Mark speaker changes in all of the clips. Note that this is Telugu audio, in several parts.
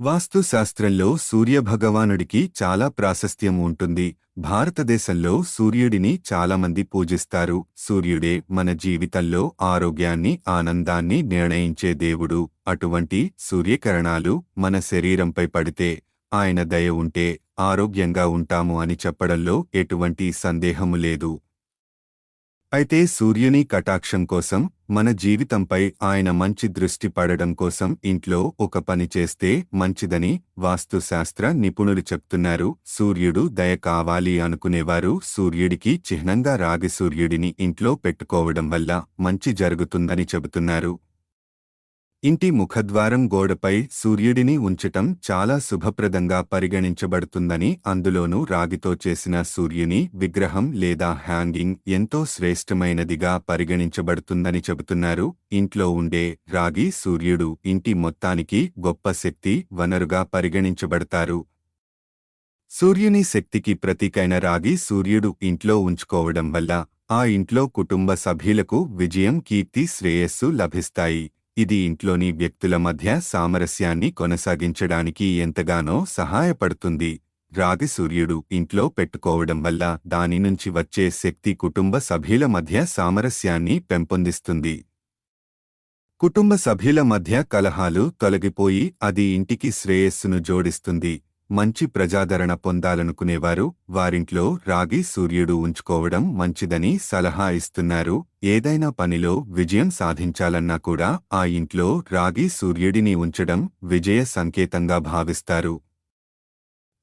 Speaker 1: వాస్తుశాస్త్రంలో సూర్యభగవానుడికి చాలా ప్రాశస్త్యం ఉంటుంది. భారతదేశంలో సూర్యుడిని చాలామంది పూజిస్తారు. సూర్యుడే మన జీవితంలో ఆరోగ్యాన్ని ఆనందాన్ని నిర్ణయించే దేవుడు. అటువంటి సూర్యకిరణాలు మన శరీరంపై పడితే ఆయన దయ ఉంటే ఆరోగ్యంగా ఉంటాము అని చెప్పడంలో ఎటువంటి సందేహము లేదు. అయితే సూర్యుని కటాక్షం కోసం మన జీవితంపై ఆయన మంచి దృష్టి పడడం కోసం ఇంట్లో ఒక పని చేస్తే మంచిదని వాస్తుశాస్త్ర నిపుణులు చెప్తున్నారు. సూర్యుడు దయ కావాలి అనుకునేవారు సూర్యుడికి చిహ్నంగా రాగి సూర్యుడిని ఇంట్లో పెట్టుకోవడం వల్ల మంచి జరుగుతుందని చెబుతున్నారు. ఇంటి ముఖద్వారం గోడపై సూర్యుడిని ఉంచటం చాలా శుభప్రదంగా పరిగణించబడుతుందని అందులోనూ రాగితో చేసిన సూర్యుని విగ్రహం లేదా హ్యాంగింగ్ ఎంతో శ్రేష్టమైనదిగా పరిగణించబడుతుందని చెబుతున్నారు. ఇంట్లో ఉండే రాగి సూర్యుడు ఇంటి మొత్తానికి గొప్ప శక్తి వనరుగా పరిగణించబడతారు. సూర్యుని శక్తికి ప్రతీకైన రాగి సూర్యుడు ఇంట్లో ఉంచుకోవడం వల్ల ఆ ఇంట్లో కుటుంబ సభ్యులకు విజయం కీర్తి శ్రేయస్సు లభిస్తాయి. ఇది ఇంట్లోని వ్యక్తుల మధ్య సామరస్యాన్ని కొనసాగించడానికి ఎంతగానో సహాయపడుతుంది. రాగి సూర్యుడు ఇంట్లో పెట్టుకోవడం వల్ల దాని నుంచి వచ్చే శక్తి కుటుంబ సభ్యుల మధ్య సామరస్యాన్ని పెంపొందిస్తుంది. కుటుంబ సభ్యుల మధ్య కలహాలు తొలగిపోయి అది ఇంటికి శ్రేయస్సును జోడిస్తుంది. మంచి ప్రజాదరణ పొందాలనుకునేవారు. వారింట్లో రాగి సూర్యుడు ఉంచుకోవడం మంచిదని సలహా ఇస్తున్నారు. ఏదైనా పనిలో విజయం సాధించాలన్నా కూడా ఆ ఇంట్లో రాగి సూర్యుడిని ఉంచడం విజయ సంకేతంగా భావిస్తారు.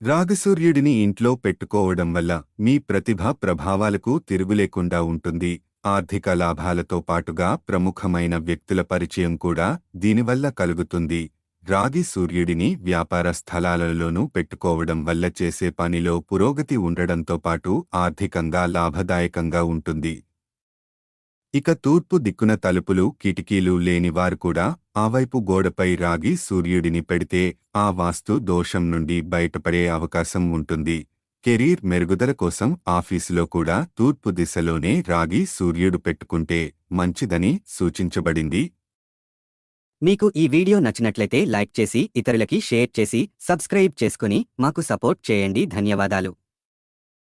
Speaker 1: రాగి సూర్యుడిని ఇంట్లో పెట్టుకోవడం వల్ల మీ ప్రతిభ ప్రభావాలకు తిరుగులేకుండా ఉంటుంది. ఆర్థిక లాభాలతో పాటుగా ప్రముఖమైన వ్యక్తుల పరిచయం కూడా దీనివల్ల కలుగుతుంది. రాగి సూర్యుడిని వ్యాపార స్థలాలలోనూ పెట్టుకోవడం వల్ల చేసే పనిలో పురోగతి ఉండడంతో పాటు ఆర్థికంగా లాభదాయకంగా ఉంటుంది. ఇక తూర్పు దిక్కున తలుపులు కిటికీలు లేనివారు కూడా ఆ వైపు గోడపై రాగి సూర్యుడిని పెడితే ఆ వాస్తు దోషం నుండి బయటపడే అవకాశం ఉంటుంది. కెరీర్ మెరుగుదల కోసం ఆఫీసులో కూడా తూర్పు దిశలోనే రాగి సూర్యుడు పెట్టుకుంటే మంచిదని సూచించబడింది.
Speaker 2: మీకు ఈ వీడియో నచ్చినట్లయితే లైక్ చేసి ఇతరులకి షేర్ చేసి సబ్స్క్రైబ్ చేసుకుని మాకు సపోర్ట్ చేయండి. ధన్యవాదాలు.